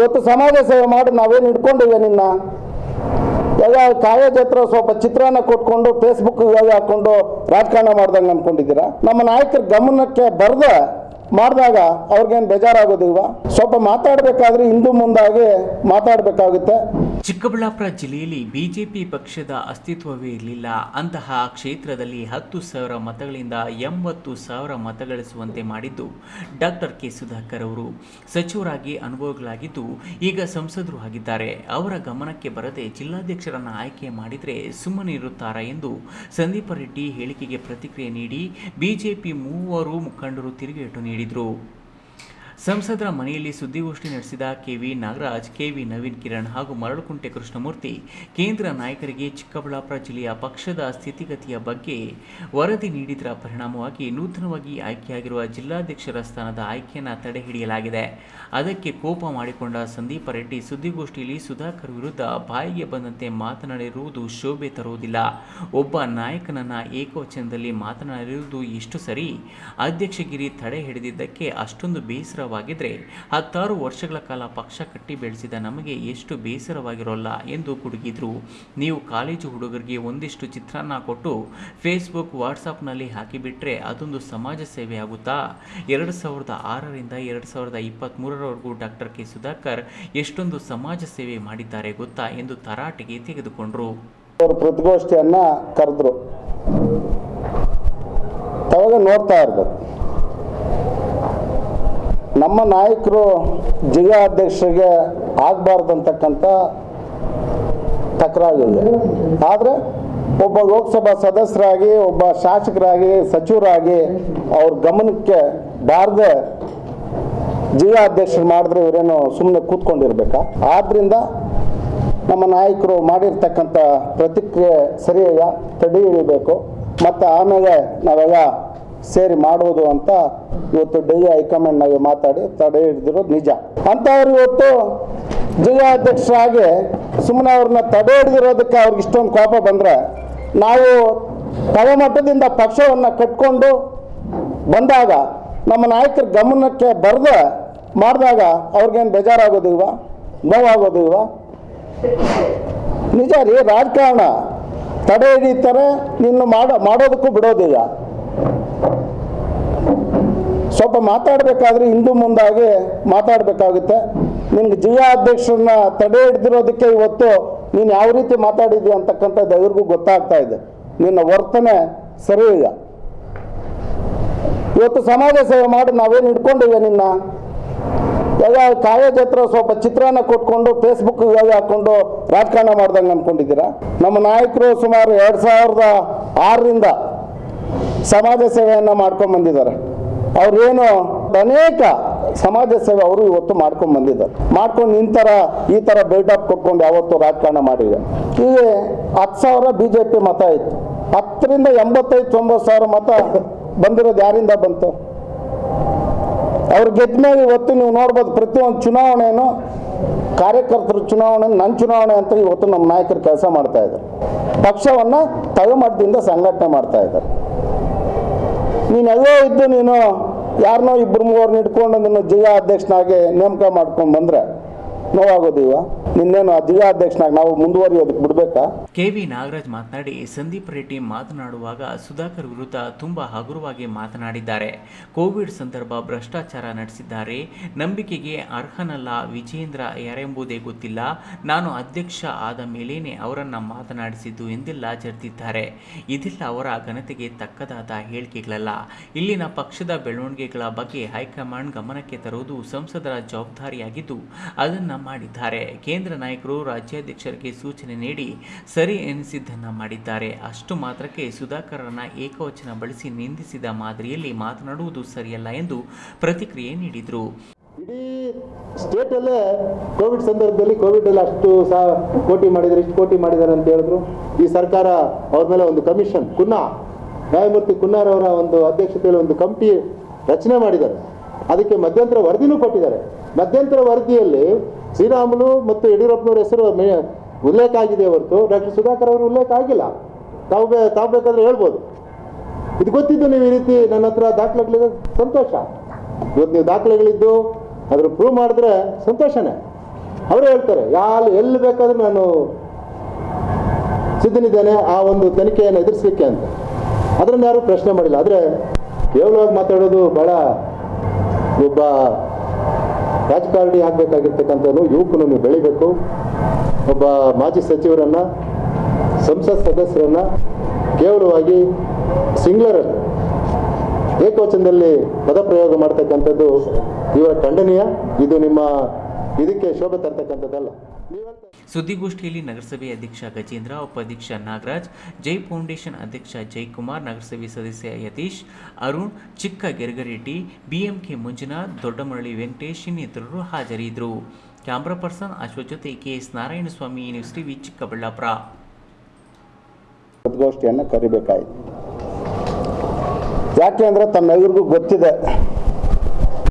ಇವತ್ತು ಸಮಾಜ ಸೇವೆ ಮಾಡಿ ನಾವೇನು ಹಿಡ್ಕೊಂಡಿವೆ ನಿನ್ನ? ಕಾಲೇಜ್ ಹತ್ರ ಸ್ವಲ್ಪ ಚಿತ್ರಾನ್ನ ಕೊಟ್ಕೊಂಡು ಫೇಸ್ಬುಕ್ ಹಾಕೊಂಡು ರಾಜಕಾರಣ ಮಾಡ್ದಂಗೆ ಅನ್ಕೊಂಡಿದ್ದೀರಾ? ನಮ್ಮ ನಾಯಕರ ಗಮನಕ್ಕೆ ಬರ್ದ ಮಾಡಿದಾಗ ಅವ್ರಿಗೇನು ಬೇಜಾರಾಗೋದಿಲ್ವಾ? ಸ್ವಲ್ಪ ಮಾತಾಡಬೇಕಾದ್ರೆ ಹಿಂದೂ ಮುಂದಾಗಿ ಮಾತಾಡಬೇಕಾಗುತ್ತೆ. ಚಿಕ್ಕಬಳ್ಳಾಪುರ ಜಿಲ್ಲೆಯಲ್ಲಿ ಬಿಜೆಪಿ ಪಕ್ಷದ ಅಸ್ತಿತ್ವವೇ ಇರಲಿಲ್ಲ. ಅಂತಹ ಕ್ಷೇತ್ರದಲ್ಲಿ ಹತ್ತು ಸಾವಿರ ಮತಗಳಿಂದ ಎಂಬತ್ತು ಸಾವಿರ ಮತಗಳಿಸುವಂತೆ ಮಾಡಿದ್ದು ಡಾಕ್ಟರ್ ಕೆ ಸುಧಾಕರ್ ಅವರು. ಸಚಿವರಾಗಿ ಅನುಭವಗಳಾಗಿದ್ದು ಈಗ ಸಂಸದರು ಆಗಿದ್ದಾರೆ. ಅವರ ಗಮನಕ್ಕೆ ಬರದೆ ಜಿಲ್ಲಾಧ್ಯಕ್ಷರನ್ನು ಆಯ್ಕೆ ಮಾಡಿದರೆ ಸುಮ್ಮನೆ ಇರುತ್ತಾರಾ ಎಂದು ಸಂದೀಪ ರೆಡ್ಡಿ ಹೇಳಿಕೆಗೆ ಪ್ರತಿಕ್ರಿಯೆ ನೀಡಿ ಬಿಜೆಪಿ ಮೂವರು ಮುಖಂಡರು ತಿರುಗೇಟು ನೀಡಿದರು. ಸಂಸದರ ಮನೆಯಲ್ಲಿ ಸುದ್ದಿಗೋಷ್ಠಿ ನಡೆಸಿದ ಕೆವಿ ನಾಗರಾಜ್, ಕೆವಿ ನವೀನ್ ಕಿರಣ್ ಹಾಗೂ ಮರಳುಕುಂಟೆ ಕೃಷ್ಣಮೂರ್ತಿ. ಕೇಂದ್ರ ನಾಯಕರಿಗೆ ಚಿಕ್ಕಬಳ್ಳಾಪುರ ಜಿಲ್ಲೆಯ ಪಕ್ಷದ ಸ್ಥಿತಿಗತಿಯ ಬಗ್ಗೆ ವರದಿ ನೀಡಿದರ ಪರಿಣಾಮವಾಗಿ ನೂತನವಾಗಿ ಆಯ್ಕೆಯಾಗಿರುವ ಜಿಲ್ಲಾಧ್ಯಕ್ಷರ ಸ್ಥಾನದ ಆಯ್ಕೆಯನ್ನು ತಡೆ ಹಿಡಿಯಲಾಗಿದೆ ಅದಕ್ಕೆ ಕೋಪ ಮಾಡಿಕೊಂಡ ಸಂದೀಪ ರೆಡ್ಡಿ ಸುದ್ದಿಗೋಷ್ಠಿಯಲ್ಲಿ ಸುಧಾಕರ್ ವಿರುದ್ಧ ಬಾಯಿಗೆ ಬಂದಂತೆ ಮಾತನಾಡಿರುವುದು ಶೋಭೆ ತರುವುದಿಲ್ಲ. ಒಬ್ಬ ನಾಯಕನನ್ನ ಏಕವಚನದಲ್ಲಿ ಮಾತನಾಡಿರುವುದು ಎಷ್ಟು ಸರಿ ಅಧ್ಯಕ್ಷಗಿರಿ ತಡೆ ಹಿಡಿದಿದ್ದಕ್ಕೆ ಅಷ್ಟೊಂದು ಬೇಸರವಾಗಿದ್ರೆ ಹತ್ತಾರು ವರ್ಷಗಳ ಕಾಲ ಪಕ್ಷ ಕಟ್ಟಿ ಬೆಳೆಸಿದ ನಮಗೆ ಎಷ್ಟು ಬೇಸರವಾಗಿರೋಲ್ಲ ಎಂದು ಕುಡುಗಿದ್ರು. ನೀವು ಕಾಲೇಜು ಹುಡುಗರಿಗೆ ಒಂದಿಷ್ಟು ಚಿತ್ರಾನ್ನ ಕೊಟ್ಟು ಫೇಸ್ಬುಕ್ ವಾಟ್ಸಪ್ನಲ್ಲಿ ಹಾಕಿಬಿಟ್ರೆ ಅದೊಂದು ಸಮಾಜ ಸೇವೆ ಆಗುತ್ತಾ? ಎರಡು ಸಾವಿರದ ಆರರಿಂದ ಎರಡು ಸಾವಿರದ ಇಪ್ಪತ್ತ್ಮೂರರವರೆಗೂ ಡಾಕ್ಟರ್ ಕೆ. ಸುಧಾಕರ್ ಎಷ್ಟೊಂದು ಸಮಾಜ ಸೇವೆ ಮಾಡಿದ್ದಾರೆ ಗೊತ್ತಾ ಎಂದು ತರಾಟೆಗೆ ತೆಗೆದುಕೊಂಡರು. ಪ್ರತಿಗೋಷ್ಠಿಯನ್ನ ಕರೆದ್ರು. ನೋಡ್ತಾ ಇರ್ಬೇಕು. ನಮ್ಮ ನಾಯಕರು ಜಿಲ್ಲಾ ಅಧ್ಯಕ್ಷರಿಗೆ ಆಗಬಾರ್ದಂತಕ್ಕಂಥ ತಕರಾರಿದೆ. ಆದರೆ ಒಬ್ಬ ಲೋಕಸಭಾ ಸದಸ್ಯರಾಗಿ, ಒಬ್ಬ ಶಾಸಕರಾಗಿ, ಸಚಿವರಾಗಿ ಅವ್ರ ಗಮನಕ್ಕೆ ಬಾರದೆ ಜಿಲ್ಲಾ ಅಧ್ಯಕ್ಷರು ಮಾಡಿದ್ರೆ ಇವರೇನು ಸುಮ್ಮನೆ ಕೂತ್ಕೊಂಡಿರ್ಬೇಕಾ? ಆದ್ರಿಂದ ನಮ್ಮ ನಾಯಕರು ಮಾಡಿರ್ತಕ್ಕಂಥ ಪ್ರತಿಕ್ರಿಯೆ ಸರಿಯಾಗ ತಡೆ ಹಿಡಿಬೇಕು ಮತ್ತು ಆಮೇಲೆ ನಾವೆಲ್ಲ ಸೇರಿ ಮಾಡುವುದು ಅಂತ ಇವತ್ತು ಡೆಲ್ಲಿ ಹೈಕಮಾಂಡ್ನಾಗೆ ಮಾತಾಡಿ ತಡೆ ಹಿಡಿದಿರೋದು ನಿಜ. ಅಂಥವ್ರು ಇವತ್ತು ಜಿಲ್ಲಾ ಅಧ್ಯಕ್ಷರಾಗಿ ಸುಮ್ಮನೆ ಅವ್ರನ್ನ ತಡೆ ಹಿಡಿದಿರೋದಕ್ಕೆ ಅವ್ರಿಗೆ ಇಷ್ಟೊಂದು ಕೋಪ ಬಂದರೆ ನಾವು ತಳಮಟ್ಟದಿಂದ ಪಕ್ಷವನ್ನು ಕಟ್ಕೊಂಡು ಬಂದಾಗ ನಮ್ಮ ನಾಯಕರ ಗಮನಕ್ಕೆ ಬರೆದ ಮಾಡಿದಾಗ ಅವ್ರಿಗೇನು ಬೇಜಾರಾಗೋದಿಲ್ವಾ ನೋವಾಗೋದಿಲ್ವಾ ನಿಜ ರೀ, ರಾಜಕಾರಣ ತಡೆ ಹಿಡಿತಾರೆ ನಿನ್ನ ಮಾಡೋ ಮಾಡೋದಕ್ಕೂ ಬಿಡೋದಿಲ್ಲ. ಸ್ವಲ್ಪ ಮಾತಾಡಬೇಕಾದ್ರೆ ಹಿಂದೂ ಮುಂದಾಗಿ ಮಾತಾಡಬೇಕಾಗುತ್ತೆ. ನಿಮ್ಗೆ ಜಿಲ್ಲಾ ಅಧ್ಯಕ್ಷರನ್ನ ತಡೆ ಹಿಡ್ದಿರೋದಕ್ಕೆ ಇವತ್ತು ನೀನು ಯಾವ ರೀತಿ ಮಾತಾಡಿದ್ಯಾ ಅಂತಕ್ಕಂಥದ್ದು ಎಲ್ರಿಗೂ ಗೊತ್ತಾಗ್ತಾ ಇದೆ. ನಿನ್ನ ವರ್ತನೆ ಸರಿ ಇಲ್ಲ. ಇವತ್ತು ಸಮಾಜ ಸೇವೆ ಮಾಡಿ ನಾವೇನು ಹಿಡ್ಕೊಂಡಿವೆ ನಿನ್ನ? ಎಲ್ಲ ಕಾಲೇಜ್ ಹತ್ರ ಸ್ವಲ್ಪ ಚಿತ್ರಾನ್ನ ಕೊಟ್ಕೊಂಡು ಫೇಸ್ಬುಕ್ ಹಾಕೊಂಡು ರಾಜಕಾರಣ ಮಾಡ್ದಂಗೆ ಅನ್ಕೊಂಡಿದ್ದೀರಾ? ನಮ್ಮ ನಾಯಕರು ಸುಮಾರು ಎರಡು ಸಾವಿರದ ಆರರಿಂದ ಸಮಾಜ ಸೇವೆಯನ್ನು ಮಾಡ್ಕೊಂಡು ಬಂದಿದ್ದಾರೆ. ಅವ್ರೇನು ಅನೇಕ ಸಮಾಜ ಸೇವೆ ಅವರು ಇವತ್ತು ಮಾಡ್ಕೊಂಡು ಬಂದಿದ್ದಾರೆ. ಮಾಡ್ಕೊಂಡು ನಿಂತರ ಈ ಥರ ಬಿಲ್ಡಪ್ ಕೊಟ್ಕೊಂಡು ಯಾವತ್ತು ರಾಜಕಾರಣ ಮಾಡಿವೆ ಈಗ ಹತ್ತು ಸಾವಿರ ಬಿ ಜೆ ಪಿ ಮತ ಇತ್ತು. ಹತ್ತರಿಂದ ಎಂಬತ್ತೈದು, ತೊಂಬತ್ತು ಸಾವಿರ ಮತ ಬಂದಿರೋದು ಯಾರಿಂದ ಬಂತು? ಅವ್ರು ಗೆದ್ದ ಮೇಲೆ ಇವತ್ತು ನೀವು ನೋಡ್ಬೋದು ಪ್ರತಿಯೊಂದು ಚುನಾವಣೆಯನ್ನು ಕಾರ್ಯಕರ್ತರ ಚುನಾವಣೆ ನನ್ನ ಚುನಾವಣೆ ಅಂತ ಇವತ್ತು ನಮ್ಮ ನಾಯಕರು ಕೆಲಸ ಮಾಡ್ತಾ ಇದ್ದಾರೆ. ಪಕ್ಷವನ್ನು ತಳಮಟ್ಟದಿಂದ ಸಂಘಟನೆ ಮಾಡ್ತಾ ಇದ್ದಾರೆ. ನೀನೆಲ್ಲೋ ಇದ್ದು ನೀನು ಯಾರನ್ನೋ ಇಬ್ಬರು ಮೂವರನ್ನ ಇಟ್ಕೊಂಡು ನಿನ್ನ ಜಿಲ್ಲಾ ಅಧ್ಯಕ್ಷನಾಗಿ ನೇಮಕ ಮಾಡ್ಕೊಂಡು ಬಂದರೆ ನೋವಾಗೋದಿಲ್ವಾ ನಿನ್ನೇನು ಅಧಿಕ ಜಿಲ್ಲಾ ಅಧ್ಯಕ್ಷನಾಗಿ ನಾವು ಮುಂದುವರಿಯೋದಕ್ಕೆ ಬಿಡಬೇಕಾ? ಕೆವಿ ನಾಗರಾಜ್ ಮಾತನಾಡಿ, ಸಂದೀಪ್ ರೆಡ್ಡಿ ಮಾತನಾಡುವಾಗ ಸುಧಾಕರ್ ವಿರುದ್ಧ ತುಂಬಾ ಹಗುರವಾಗಿ ಮಾತನಾಡಿದ್ದಾರೆ. ಕೋವಿಡ್ ಸಂದರ್ಭ ಭ್ರಷ್ಟಾಚಾರ ನಡೆಸಿದ್ದಾರೆ. ನಂಬಿಕೆಗೆ ಅರ್ಹನಲ್ಲ ವಿಜೇಂದ್ರ ಯಾರೆಂಬುದೇ ಗೊತ್ತಿಲ್ಲ. ನಾನು ಅಧ್ಯಕ್ಷ ಆದ ಮೇಲೇನೆ ಅವರನ್ನ ಮಾತನಾಡಿಸಿದ್ದು ಎಂದೆಲ್ಲ ಜರ್ತಿದ್ದಾರೆ ಇದೆಲ್ಲ ಅವರ ಘನತೆಗೆ ತಕ್ಕದಾದ ಹೇಳಿಕೆಗಳಲ್ಲ. ಇಲ್ಲಿನ ಪಕ್ಷದ ಬೆಳವಣಿಗೆಗಳ ಬಗ್ಗೆ ಹೈಕಮಾಂಡ್ ಗಮನಕ್ಕೆ ತರುವುದು ಸಂಸದರ ಜವಾಬ್ದಾರಿಯಾಗಿದ್ದು ಅದನ್ನ ಮಾಡಿದ್ದಾರೆ. ನಾಯಕರು ರಾಜ್ಯಾಧ್ಯಕ್ಷರಿಗೆ ಸೂಚನೆ ನೀಡಿ ಸರಿ ಎನಿಸಿದ್ದನ್ನ ಮಾಡಿದ್ದಾರೆ. ಅಷ್ಟು ಮಾತ್ರಕ್ಕೆ ಸುಧಾಕರನ್ನ ಏಕವಚನ ಬಳಸಿ ನಿಂದಿಸಿದ ಮಾದರಿಯಲ್ಲಿ ಮಾತನಾಡುವುದು ಸರಿಯಲ್ಲ ಎಂದು ಪ್ರತಿಕ್ರಿಯೆ ನೀಡಿದರು. ಇಡೀ ಸ್ಟೇಟಲ್ಲೇ ಕೋವಿಡ್ ಸಂದರ್ಭದಲ್ಲಿ ಕೋವಿಡ್ ಅಲ್ಲಿ ಅಷ್ಟು ಸಹ ಕೋಟಿ ಮಾಡಿದ್ದಾರೆ, ಇಷ್ಟು ಕೋಟಿ ಮಾಡಿದ್ದಾರೆ ಅಂತ ಹೇಳಿದ್ರು. ಈ ಸರ್ಕಾರ ಅವ್ರ ಮೇಲೆ ಒಂದು ಕಮಿಷನ್, ಕುನ್ನಾ, ನ್ಯಾಯಮೂರ್ತಿ ಕುನ್ನಾರ್ ಅವರ ಒಂದು ಅಧ್ಯಕ್ಷತೆಯಲ್ಲಿ ಒಂದು ಕಮಿಟಿ ರಚನೆ ಮಾಡಿದ್ದಾರೆ. ಅದಕ್ಕೆ ಮಧ್ಯಂತರ ವರದಿನೂ ಕೊಟ್ಟಿದ್ದಾರೆ. ಮಧ್ಯಂತರ ವರದಿಯಲ್ಲಿ ಶ್ರೀರಾಮುಲು ಮತ್ತು ಯಡಿಯೂರಪ್ಪನವ್ರ ಹೆಸರು ಉಲ್ಲೇಖ ಆಗಿದೆ ಹೊರತು. ಡಾಕ್ಟರ್ ಸುಧಾಕರ್ ಅವರು ಉಲ್ಲೇಖ ಆಗಿಲ್ಲ. ತಾವು ತಾವು ಬೇಕಾದ್ರೆ ಹೇಳ್ಬೋದು. ಇದು ಗೊತ್ತಿದ್ದು ನೀವು ಈ ರೀತಿ ನನ್ನ ಹತ್ರ ದಾಖಲೆಗಳಿದೆ, ಸಂತೋಷ. ಇವತ್ತು ನೀವು ದಾಖಲೆಗಳಿದ್ದು, ಅದ್ರ ಪ್ರೂವ್ ಮಾಡಿದ್ರೆ ಸಂತೋಷನೇ. ಅವರು ಹೇಳ್ತಾರೆ ಯಾರು ಎಲ್ಲಿ ಬೇಕಾದ್ರೂ ನಾನು ಸಿದ್ಧನಿದ್ದೇನೆ ಆ ಒಂದು ತನಿಖೆಯನ್ನು ಎದುರಿಸಲಿಕ್ಕೆ ಅಂತ. ಅದನ್ನು ಯಾರು ಪ್ರಶ್ನೆ ಮಾಡಿಲ್ಲ. ಆದರೆ ಕೇವಲವಾಗಿ ಮಾತಾಡೋದು ಭಾಳ ಒಬ್ಬ ರಾಜಕಾರಣಿ ಆಗಬೇಕಾಗಿರ್ತಕ್ಕಂಥದ್ದು ಯುವಕನು ನೀವು ಬೆಳಿಬೇಕು. ಒಬ್ಬ ಮಾಜಿ ಸಚಿವರನ್ನ, ಸಂಸತ್ ಸದಸ್ಯರನ್ನ ಕೇವಲವಾಗಿ ಸಿಂಗ್ಲರ್ ಏಕವಚನದಲ್ಲಿ ಪದಪ್ರಯೋಗ ಮಾಡ್ತಕ್ಕಂಥದ್ದು ಇವರ ಖಂಡನೀಯ. ಇದು ನಿಮ್ಮ ಇದಕ್ಕೆ ಶೋಭೆ ತರ್ತಕ್ಕಂಥದ್ದಲ್ಲ. ಸುದ್ದಿಗೋಷ್ಠಿಯಲ್ಲಿ ನಗರಸಭೆ ಅಧ್ಯಕ್ಷ ಗಜೇಂದ್ರ, ಉಪಾಧ್ಯಕ್ಷ ನಾಗರಾಜ್, ಜೈ ಫೌಂಡೇಶನ್ ಅಧ್ಯಕ್ಷ ಜೈಕುಮಾರ್, ನಗರಸಭೆ ಸದಸ್ಯ ಯತೀಶ್, ಅರುಣ್, ಚಿಕ್ಕ ಗೆರ್ಗರೆಡ್ಡಿ, ಬಿಎಂಕೆ ಮಂಜುನಾಥ್, ದೊಡ್ಡಮರಳಿ ವೆಂಕಟೇಶ್ ಇನ್ನಿತರರು ಹಾಜರಿದ್ದರು. ಕ್ಯಾಮ್ರಾ ಪರ್ಸನ್ ಅಶ್ವಥ್ ಜೊತೆ KS Narayanaswamy, news TV Chikkaballapur. ಸುದ್ದಿಗೋಷ್ಠಿಯನ್ನು ಕರಿಬೇಕಾಯಿತು. ಯಾಕೆ ಅಂದರೆ ತಮ್ಮೆಲ್ಲರಿಗೂ ಗೊತ್ತಿದೆ.